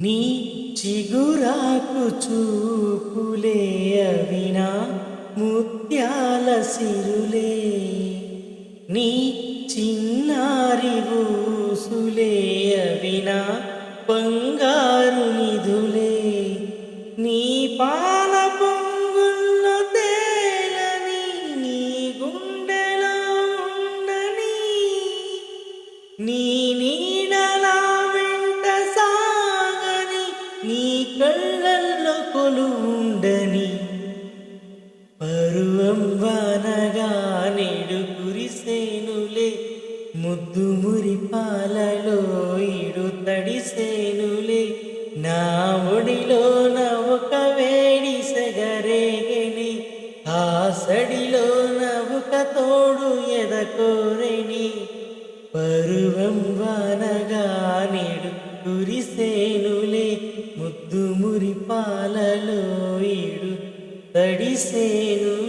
నీ చిగురాకు చూపులే అవినా ముత్యాల సిరులే. నీ చిన్నారి ఊసులే అవినా బంగారు నిధులే. నీ పాల పొంగుల్లో తేలని నీ గుండెలో ఉండని నీ నీడ కళ్ళల్లో కొలుండని పరువం వానగా నేడు కురిసేనులే ముద్దు మురి పాలలో ఇడు తడిసేనులే. నా ఒడిలోన ఒక వేడి సగరేగని ఆ సడిలోన ఒక తోడు ఎదకోరెని. పరువం వానగా నేడు కురిసేనులే ముద్దు మురి పాలలో ఏడు తడిసేను.